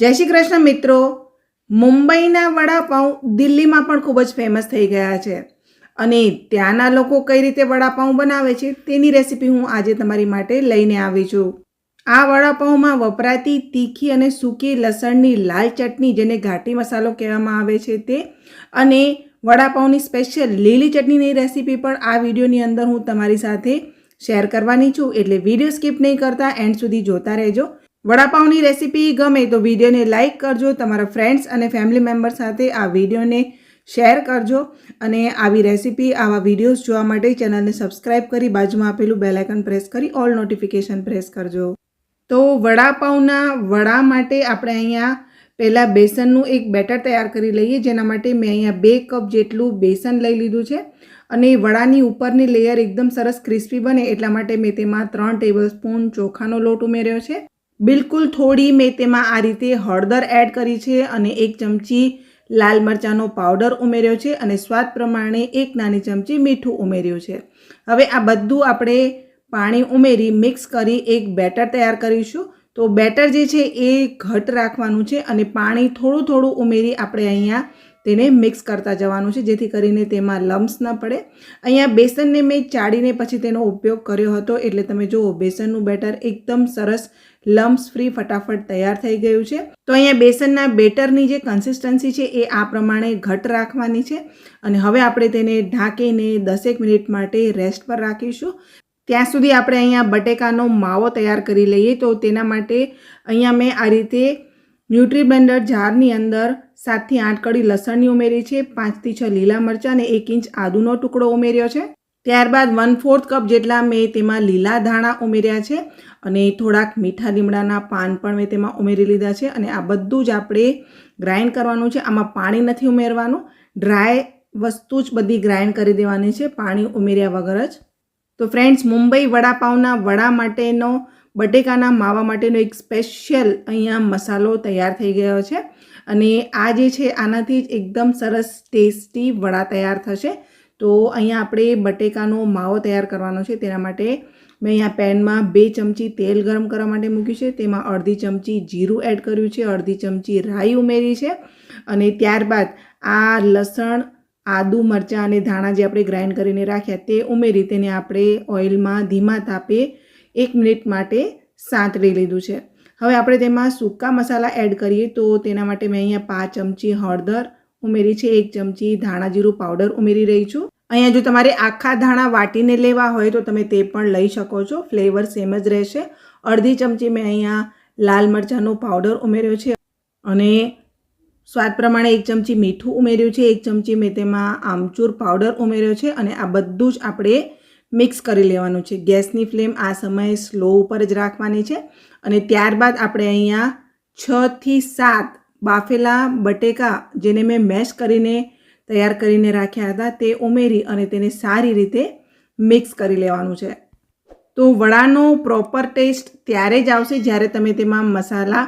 જય શ્રી કૃષ્ણ મિત્રો. મુંબઈના વડાપાઉં દિલ્હીમાં પણ ખૂબ જ ફેમસ થઈ ગયા છે. અને ત્યાંના લોકો કઈ રીતે વડાપાઉં બનાવે છે તેની રેસીપી હું આજે તમારી માટે લઈને આવી છું. આ વડાપાઉંમાં વપરાતી તીખી અને સૂકી લસણની લાલ ચટણી જેને ઘાટી મસાલો કહેવામાં આવે છે તે અને વડાપાઉંની સ્પેશિયલ લીલી ચટણીની રેસીપી પણ આ વિડીયોની અંદર હું તમારી સાથે શેર કરવાની છું. એટલે વીડિયો સ્કીપ નહીં કરતા એન્ડ સુધી જોતા રહેજો. વડાપાઉંની રેસીપી ગમે તો વિડીયોને લાઇક કરજો, તમારા ફ્રેન્ડ્સ અને ફેમિલી મેમ્બર સાથે આ વિડીયોને શેર કરજો અને આવી રેસીપી, આવા વિડીયોઝ જોવા માટે ચેનલને સબસ્ક્રાઇબ કરી બાજુમાં આપેલું બેલાઇકન પ્રેસ કરી ઓલ નોટિફિકેશન પ્રેસ કરજો. તો વડાપાઉંના વડા માટે આપણે અહીંયા પહેલાં બેસનનું એક બેટર તૈયાર કરી લઈએ, જેના માટે મેં અહીંયા બે કપ જેટલું બેસન લઈ લીધું છે અને વડાની ઉપરની લેયર એકદમ સરસ ક્રિસ્પી બને એટલા માટે મેં તેમાં ત્રણ ટેબલ સ્પૂન ચોખાનો લોટ ઉમેર્યો છે. બિલકુલ થોડી મેં તેમાં આ રીતે હળદર એડ કરી છે અને એક ચમચી લાલ મરચાંનો પાવડર ઉમેર્યો છે અને સ્વાદ પ્રમાણે એક નાની ચમચી મીઠું ઉમેર્યું છે. હવે આ બધું આપણે પાણી ઉમેરી મિક્સ કરી એક બેટર તૈયાર કરીશું. તો બેટર જે છે એ ઘટ રાખવાનું છે અને પાણી થોડું થોડું ઉમેરી આપણે અહીંયા તેને મિક્સ કરતા જવાનું છે, જેથી કરીને તેમાં લમ્સ ન પડે. અહીંયા બેસનને મેં ચાળીને પછી તેનો ઉપયોગ કર્યો હતો, એટલે તમે જુઓ બેસનનું બેટર એકદમ સરસ લમ્સ ફ્રી ફટાફટ તૈયાર થઈ ગયું છે. તો અહીંયા બેસનના બેટરની જે કન્સિસ્ટન્સી છે એ આ પ્રમાણે ઘટ રાખવાની છે અને હવે આપણે તેને ઢાંકીને દસેક મિનિટ માટે રેસ્ટ પર રાખીશું. ત્યાં સુધી આપણે અહીંયા બટેકાનો માવો તૈયાર કરી લઈએ. તો તેના માટે અહીંયા મેં આ રીતે ન્યુટ્રીબ્લેન્ડર જારની અંદર સાતથી આઠ કડી લસણની ઉમેરી છે, પાંચથી છ લીલા મરચાં અને એક ઇંચ આદુનો ટુકડો ઉમેર્યો છે. ત્યારબાદ વન ફોર્થ કપ જેટલા મેં તેમાં લીલા ધાણા ઉમેર્યા છે અને થોડાક મીઠા લીમડાના પાન પણ મેં તેમાં ઉમેરી લીધા છે અને આ બધું જ આપણે ગ્રાઇન્ડ કરવાનું છે. આમાં પાણી નથી ઉમેરવાનું. ડ્રાય વસ્તુ જ બધી ગ્રાઇન્ડ કરી દેવાની છે. પાણી ઉમેર્યા વગર જ. તો ફ્રેન્ડ્સ મુંબઈ વડાપાઉંના વડા માટેનો, બટેકાના માવા માટેનો એક સ્પેશિયલ અહીંયા મસાલો તૈયાર થઈ ગયો છે. અને આ જે છે, આનાથી જ એકદમ સરસ, ટેસ્ટી વડા તૈયાર થશે. તો અહીંયા આપણે બટેકાનો માવો તૈયાર કરવાનો છે. તેના માટે મેં અહીંયા પેનમાં બે ચમચી તેલ ગરમ કરવા માટે મૂક્યું છે. તેમાં અડધી ચમચી જીરું એડ કર્યું છે. અડધી ચમચી રાઈ ઉમેરી છે. અને ત્યારબાદ આ લસણ, આદુ, મરચાં અને ધાણા જે આપણે ગ્રાઇન્ડ કરીને રાખ્યા તે ઉમેરી તેને આપણે ઓઇલમાં ધીમા તાપે એક મિનિટ માટે સાંતળી લીધું છે. હવે આપણે તેમાં સૂકા મસાલા એડ કરીએ તો તેના માટે મેં અહીંયા પાંચ ચમચી હળદર ઉમેરી છે, એક ચમચી ધાણા જીરું પાવડર ઉમેરી રહી છું. અહીંયા જો તમારે આખા ધાણા વાટીને લેવા હોય તો તમે તે પણ લઈ શકો છો. ફ્લેવર સેમ જ રહેશે. અડધી ચમચી મેં અહીંયા લાલ મરચાંનો પાવડર ઉમેર્યો છે અને સ્વાદ પ્રમાણે એક ચમચી મીઠું ઉમેર્યું છે. એક ચમચી મેં તેમાં આમચૂર પાવડર ઉમેર્યો છે અને આ બધું જ આપણે મિક્સ કરી લેવાનું છે. ગેસની ફ્લેમ આ સમયે સ્લો ઉપર જ રાખવાની છે અને ત્યારબાદ આપણે અહીંયા છથી સાત બાફેલા બટેકા જેને મેં મેશ કરીને તૈયાર કરીને રાખ્યા હતા, તે ઉમેરી અને તેને સારી રીતે મિક્સ કરી લેવાનું છે. તો વડાનો પ્રોપર ટેસ્ટ ત્યારે જ આવશે જ્યારે તમે તેમાં મસાલા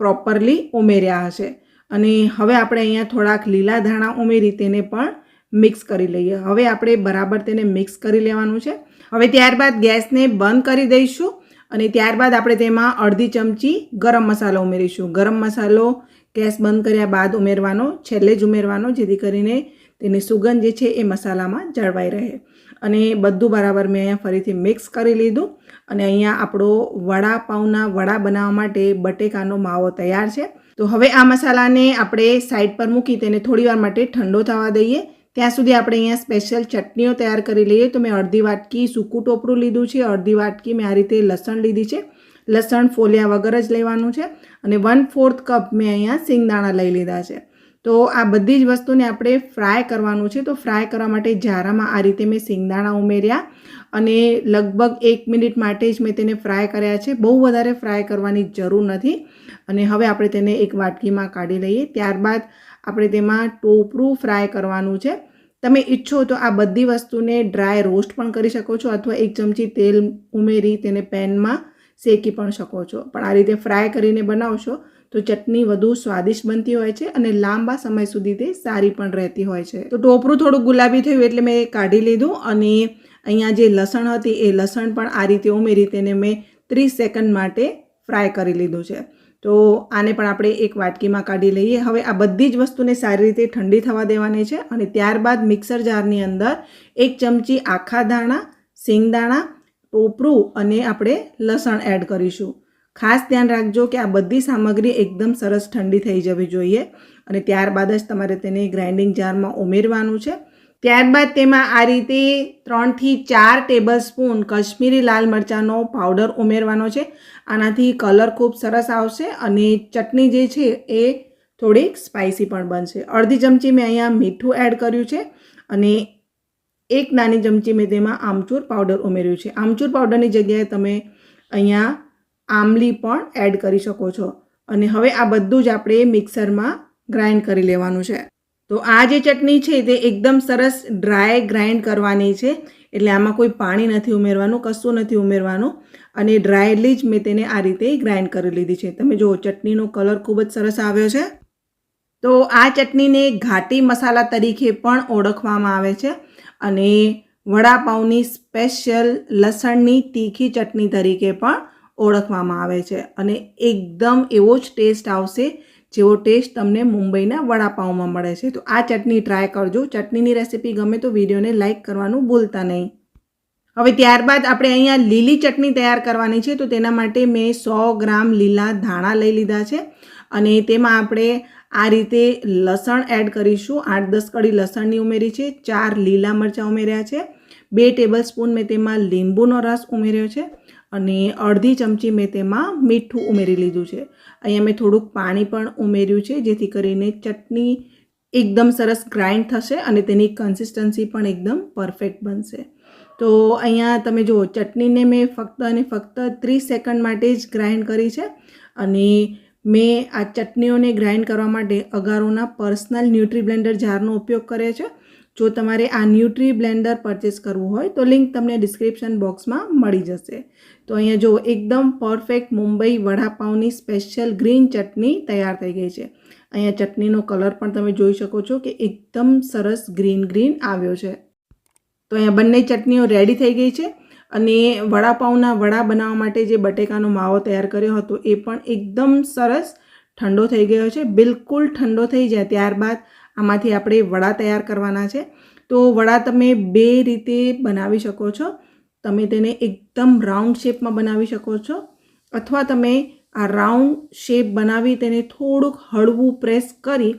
પ્રોપરલી ઉમેર્યા હશે. અને હવે આપણે અહીંયા થોડાક લીલા ધાણા ઉમેરી તેને પણ મિક્સ કરી લઈએ. હવે આપણે બરાબર તેને મિક્સ કરી લેવાનું છે. હવે ત્યારબાદ ગેસને બંધ કરી દઈશું અને ત્યારબાદ આપણે તેમાં અડધી ચમચી ગરમ મસાલો ઉમેરીશું. ગરમ મસાલો ગેસ બંધ કર્યા બાદ ઉમેરવાનો, છેલ્લે જ ઉમેરવાનો, જેથી કરીને તેની સુગંધ જે છે એ મસાલામાં જળવાઈ રહે. અને બધું બરાબર મેં અહીંયા ફરીથી મિક્સ કરી લીધું અને અહીંયા આપણો વડાપાઉના વડા બનાવવા માટે બટેકાનો માવો તૈયાર છે. તો હવે આ મસાલાને આપણે સાઈડ પર મૂકી તેને થોડીવાર માટે ઠંડો થવા દઈએ. ત્યાં સુધી આપણે અહીંયા સ્પેશિયલ ચટણીઓ તૈયાર કરી લઈએ. તો મેં અડધી વાટકી સૂકું ટોપરું લીધું છે. અડધી વાટકી મેં આ રીતે લસણ લીધી છે. લસણ ફોલ્યા વગર જ લેવાનું છે અને વન ફોર્થ કપ મેં અહીંયા સિંગદાણા લઈ લીધા છે. તો આ બધી જ વસ્તુને આપણે ફ્રાય કરવાનું છે. તો ફ્રાય કરવા માટે જારામાં આ રીતે મેં સિંગદાણા ઉમેર્યા અને લગભગ એક મિનિટ માટે જ મેં તેને ફ્રાય કર્યા છે. બહુ વધારે ફ્રાય કરવાની જરૂર નથી અને હવે આપણે તેને એક વાટકીમાં કાઢી લઈએ. ત્યારબાદ આપણે તેમાં ટોપરું ફ્રાય કરવાનું છે. તમે ઈચ્છો તો આ બધી વસ્તુને ડ્રાય રોસ્ટ પણ કરી શકો છો અથવા એક ચમચી તેલ ઉમેરી તેને પેનમાં શેકી પણ શકો છો. પણ આ રીતે ફ્રાય કરીને બનાવશો તો ચટણી વધુ સ્વાદિષ્ટ બનતી હોય છે અને લાંબા સમય સુધી તે સારી પણ રહેતી હોય છે. તો ટોપરું થોડું ગુલાબી થયું એટલે મેં કાઢી લીધું અને અહીંયા જે લસણ હતી એ લસણ પણ આ રીતે ઉમેરી તેને મેં ત્રીસ સેકન્ડ માટે ફ્રાય કરી લીધું છે. તો આને પણ આપણે એક વાટકીમાં કાઢી લઈએ. હવે આ બધી જ વસ્તુને સારી રીતે ઠંડી થવા દેવાની છે અને ત્યારબાદ મિક્સર જારની અંદર એક ચમચી આખા દાણા સિંગદાણા ટોપરું અને આપણે લસણ એડ કરીશું. ખાસ ધ્યાન રાખજો કે આ બધી સામગ્રી એકદમ સરસ ઠંડી થઈ જવી જોઈએ અને ત્યારબાદ જ તમારે તેને ગ્રાઇન્ડિંગ જારમાં ઉમેરવાનું છે. ત્યારબાદ તેમાં આ રીતે ત્રણથી ચાર ટેબલ સ્પૂન કશ્મીરી લાલ મરચાંનો પાવડર ઉમેરવાનો છે. આનાથી કલર ખૂબ સરસ આવશે અને ચટણી જે છે એ થોડીક સ્પાઇસી પણ બનશે. અડધી ચમચી મેં અહીંયા મીઠું એડ કર્યું છે અને એક નાની ચમચી મેં તેમાં આમચૂર પાવડર ઉમેર્યું છે. આમચૂર પાવડરની જગ્યાએ તમે અહીંયા આમલી પણ એડ કરી શકો છો. અને હવે આ બધું જ આપણે મિક્સરમાં ગ્રાઇન્ડ કરી લેવાનું છે. તો આ જે ચટણી છે તે એકદમ સરસ ડ્રાય ગ્રાઇન્ડ કરવાની છે. એટલે આમાં કોઈ પાણી નથી ઉમેરવાનું, કશું નથી ઉમેરવાનું. અને ડ્રાયલી જ મેં તેને આ રીતે ગ્રાઇન્ડ કરી લીધી છે. તમે જુઓ, ચટણીનો કલર ખૂબ જ સરસ આવ્યો છે. તો આ ચટણીને ઘાટી મસાલા તરીકે પણ ઓળખવામાં આવે છે અને વડાપાઉંની સ્પેશિયલ લસણની તીખી ચટણી તરીકે પણ ઓળખવામાં આવે છે અને એકદમ એવો જ ટેસ્ટ આવશે જેવો ટેસ્ટ તમને મુંબઈના વડાપાઉંમાં મળે છે. તો આ ચટણી ટ્રાય કરજો. ચટણીની રેસીપી ગમે તો વિડીયોને લાઇક કરવાનું ભૂલતા નહીં. હવે ત્યારબાદ આપણે અહીંયા લીલી ચટણી તૈયાર કરવાની છે. તો તેના માટે મેં સો ગ્રામ લીલા ધાણા લઈ લીધા છે અને તેમાં આપણે આ રીતે લસણ એડ કરીશું. આઠ દસ કડી લસણની ઉમેરી છે. ચાર લીલા મરચાં ઉમેર્યા છે. બે ટેબલ સ્પૂન મેં તેમાં લીંબુનો રસ ઉમેર્યો છે અને અડધી ચમચી મેં તેમાં મીઠું ઉમેરી લીધું છે. અહીંયા મેં થોડુંક પાણી પણ ઉમેર્યું છે, જેથી કરીને ચટણી એકદમ સરસ ગ્રાઇન્ડ થશે અને તેની કન્સિસ્ટન્સી પણ એકદમ પરફેક્ટ બનશે. તો અહીંયા તમે જુઓ, ચટણીને મેં ફક્ત અને ફક્ત ત્રીસ સેકન્ડ માટે જ ગ્રાઇન્ડ કરી છે અને મેં આ ચટણીઓને ગ્રાઇન્ડ કરવા માટે અગારોના પર્સનલ ન્યુટ્રી બ્લેન્ડર જારનો ઉપયોગ કર્યો છે. જો તમારે આ ન્યુટ્રી બ્લેન્ડર પરચેસ કરવું હોય તો લિંક તમને ડિસ્ક્રિપ્શન બોક્સમાં મળી જશે. તો અહીંયા જો એકદમ પરફેક્ટ મુંબઈ વડાપાઉંની સ્પેશિયલ ગ્રીન ચટણી તૈયાર થઈ ગઈ છે. અહીંયા ચટણીનો કલર પણ તમે જોઈ શકો છો કે એકદમ સરસ ગ્રીન ગ્રીન આવ્યો છે. તો અહીંયા બંને ચટણીઓ રેડી થઈ ગઈ છે. અને વડાપાઉંના વડા બનાવવા માટે જે બટેકાનો માવો તૈયાર કર્યો હતો, એ પણ એકદમ સરસ ઠંડો થઈ ગયો છે. બિલકુલ ઠંડો થઈ જાય ત્યારબાદ આમાંથી આપણે વડા તૈયાર કરવાના છે. તો વડા તમે બે રીતે બનાવી શકો છો. તમે તેને એકદમ રાઉન્ડ શેપમાં બનાવી શકો છો અથવા તમે આ રાઉન્ડ શેપ બનાવી તેને થોડુંક હળવું પ્રેસ કરી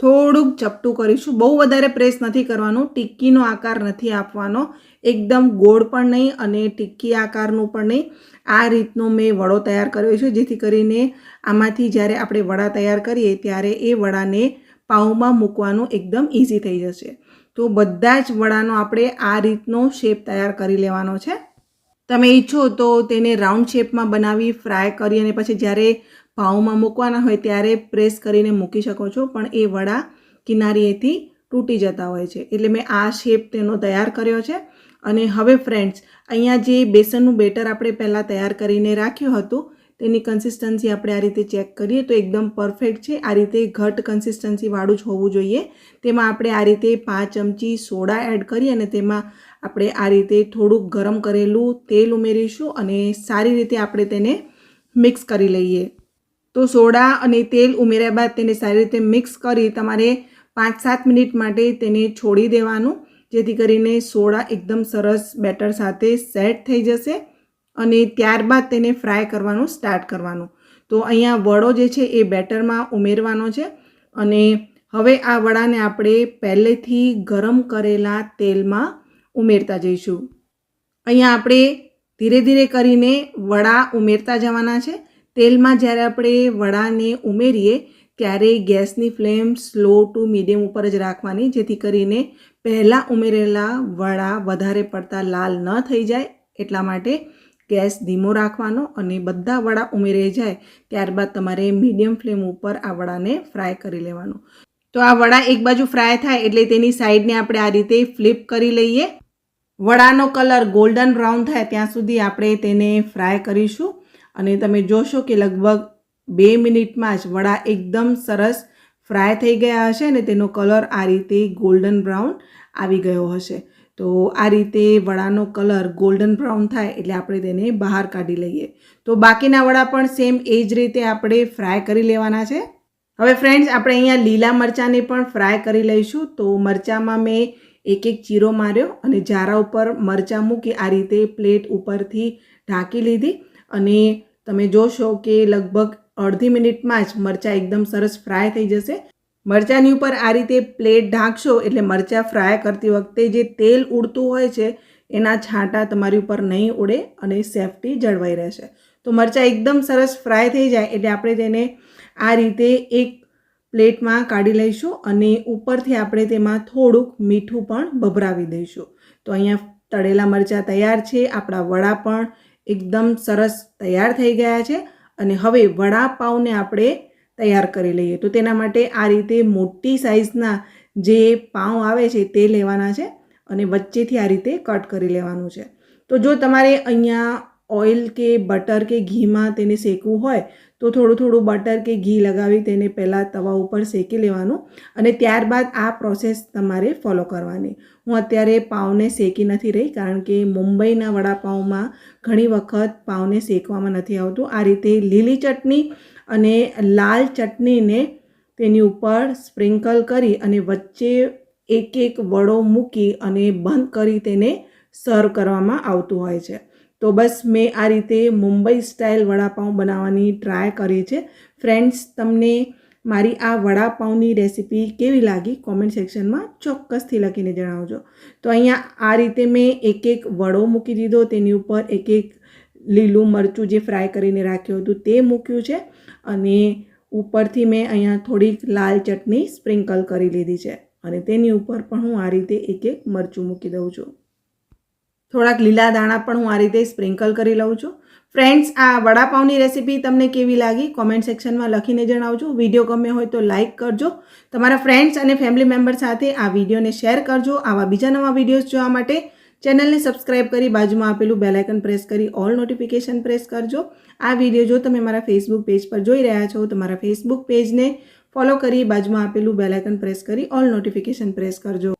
થોડુંક ચપટું કરીશું. બહુ વધારે પ્રેસ નથી કરવાનું. ટિક્કીનો આકાર નથી આપવાનો. એકદમ ગોળ પણ નહીં અને ટિક્કી આકારનું પણ નહીં. આ રીતનો મેં વડો તૈયાર કર્યો છે, જેથી કરીને આમાંથી જ્યારે આપણે વડા તૈયાર કરીએ ત્યારે એ વડાને પાઉમાં મૂકવાનું એકદમ ઇઝી થઈ જશે. તો બધા જ વડાનો આપણે આ રીતનો શેપ તૈયાર કરી લેવાનો છે. તમે ઈચ્છો તો તેને રાઉન્ડ શેપમાં બનાવી ફ્રાય કરી અને પછી જ્યારે પાઉંમાં મૂકવાના હોય ત્યારે પ્રેસ કરીને મૂકી શકો છો, પણ એ વડા કિનારીએથી તૂટી જતા હોય છે. એટલે મેં આ શેપ તેનો તૈયાર કર્યો છે. અને હવે ફ્રેન્ડ્સ અહીંયા જે બેસનનું બેટર આપણે પહેલાં તૈયાર કરીને રાખ્યું હતું, તેની કન્સિસ્ટન્સી આપણે આ રીતે ચેક કરીએ તો એકદમ પરફેક્ટ છે. આ રીતે ઘટ કન્સિસ્ટન્સીવાળું જ હોવું જોઈએ. તેમાં આપણે આ રીતે પાંચ ચમચી સોડા એડ કરી અને તેમાં આપણે આ રીતે થોડુંક ગરમ કરેલું તેલ ઉમેરીશું અને સારી રીતે આપણે તેને મિક્સ કરી લઈએ. તો સોડા અને તેલ ઉમેર્યા બાદ તેને સારી રીતે મિક્સ કરી તમારે પાંચ સાત મિનિટ માટે તેને છોડી દેવાનું. જેથી કરીને સોડા એકદમ સરસ બેટર સાથે સેટ થઈ જશે અને ત્યારબાદ તેને ફ્રાય કરવાનું સ્ટાર્ટ કરવાનું. તો અહીંયા વડો જે છે એ બેટરમાં ઉમેરવાનો છે અને હવે આ વડાને આપણે પહેલેથી ગરમ કરેલા તેલમાં ઉમેરતા જઈશું. અહીંયા આપણે ધીરે ધીરે કરીને વડા ઉમેરતા જવાના છે. તેલમાં જ્યારે આપણે વડાને ઉમેરીએ, ત્યારે ગેસની ફ્લેમ સ્લો ટુ મીડિયમ ઉપર જ રાખવાની, જેથી કરીને પહેલાં ઉમેરેલા વડા વધારે પડતા લાલ ન થઈ જાય, એટલા માટે ગેસ ધીમો રાખવાનો અને બધા વડા ઉમેરાઈ જાય, ત્યારબાદ તમારે મીડિયમ ફ્લેમ ઉપર આ વડાને ફ્રાય કરી લેવાનું. તો આ વડા એક બાજુ ફ્રાય થાય, એટલે તેની સાઈડને આપણે આ રીતે ફ્લિપ કરી લઈએ. વડાનો કલર ગોલ્ડન બ્રાઉન થાય, ત્યાં સુધી આપણે તેને ફ્રાય કરીશું. અને તમે જોશો કે લગભગ બે મિનિટમાં જ વડા એકદમ સરસ ફ્રાય થઈ ગયા હશે અને તેનો કલર આ રીતે ગોલ્ડન બ્રાઉન આવી ગયો હશે. તો આ રીતે વડાનો કલર ગોલ્ડન બ્રાઉન થાય એટલે આપણે તેને બહાર કાઢી લઈએ. તો બાકીના વડા પણ સેમ એ જ રીતે આપણે ફ્રાય કરી લેવાના છે. હવે ફ્રેન્ડ્સ, આપણે અહીંયા લીલા મરચાંને પણ ફ્રાય કરી લઈશું. તો મરચાંમાં મેં એક એક ચીરો માર્યો અને જારા ઉપર મરચાં મૂકી આ રીતે પ્લેટ ઉપરથી ઢાંકી લીધી અને તમે જોશો કે લગભગ અડધી મિનિટમાં જ મરચાં એકદમ સરસ ફ્રાય થઈ જશે. મરચાંની ઉપર આ રીતે પ્લેટ ઢાંકશો એટલે મરચાં ફ્રાય કરતી વખતે જે તેલ ઉડતું હોય છે, એના છાંટા તમારી ઉપર નહીં ઉડે અને સેફટી જળવાઈ રહેશે. તો મરચાં એકદમ સરસ ફ્રાય થઈ જાય એટલે આપણે તેને આ રીતે એક પ્લેટમાં કાઢી લઈશું અને ઉપરથી આપણે તેમાં થોડુંક મીઠું પણ ભભરાવી દઈશું. તો અહીંયા તળેલા મરચાં તૈયાર છે, આપણા વડા પણ એકદમ સરસ તૈયાર થઈ ગયા છે અને હવે વડાપાઉને આપણે તૈયાર કરી લઈએ. તો તેના માટે આ રીતે મોટી સાઇઝના જે પાઉં આવે છે તે લેવાના છે અને વચ્ચેથી આ રીતે કટ કરી લેવાનું છે. તો જો તમારે અહીંયા ઓઇલ કે બટર કે ઘીમાં તેને શેકવું હોય તો થોડું થોડું બટર કે ઘી લગાવી તેને પહેલાં તવા ઉપર શેકી લેવાનું અને ત્યારબાદ આ પ્રોસેસ તમારે ફોલો કરવાની. હું અત્યારે પાઉંને શેકી નથી રહી કારણ કે મુંબઈના વડાપાઉંમાં ઘણી વખત પાઉંને શેકવામાં નથી આવતું. આ રીતે લીલી ચટણી અને લાલ ચટણીને તેની ઉપર સ્પ્રિંકલ કરી અને વચ્ચે એક એક વડો મૂકી અને બંધ કરી તેને સર્વ કરવામાં આવતું હોય છે. તો બસ મેં આ રીતે મુંબઈ સ્ટાઇલ વડાપાઉં બનાવવાની ટ્રાય કરી છે. ફ્રેન્ડ્સ, તમને મારી આ વડાપાઉંની રેસિપી કેવી લાગી કોમેન્ટ સેક્શનમાં ચોક્કસથી લખીને જણાવજો. તો અહીંયા આ રીતે મેં એક એક વડો મૂકી દીધો, તેની ઉપર એક એક લીલું મરચું જે ફ્રાય કરીને રાખ્યું હતું તે મૂક્યું છે અને ઉપરથી મેં અહીંયા થોડીક લાલ ચટણી સ્પ્રિંકલ કરી લીધી છે અને તેની ઉપર પણ હું આ રીતે એક એક મરચું મૂકી દઉં છું. થોડાક લીલા દાણા પણ હું આ રીતે સ્પ્રિંકલ કરી લઉં છું. ફ્રેન્ડ્સ આ વડાપાઉંની રેસીપી તમને કેવી લાગી? કોમેન્ટ સેક્શનમાં લખીને જણાવજો. વીડિયો ગમ્યો હોય તો લાઇક કરજો. તમારા ફ્રેન્ડ્સ અને ફેમિલી મેમ્બર સાથે આ વિડીયોને શેર કરજો. આવા બીજા નવા વિડીયોઝ જોવા માટે ચેનલને સબસ્ક્રાઇબ કરી બાજુમાં આપેલું બેલાઇકન પ્રેસ કરી ઓલ નોટિફિકેશન પ્રેસ કરજો. આ વીડિયો જો તમે મારા ફેસબુક પેજ પર જોઈ રહ્યા છો, તો મારા ફેસબુક પેજને ફોલો કરી બાજુમાં આપેલું બેલાઇકન પ્રેસ કરી ઓલ નોટિફિકેશન પ્રેસ કરજો.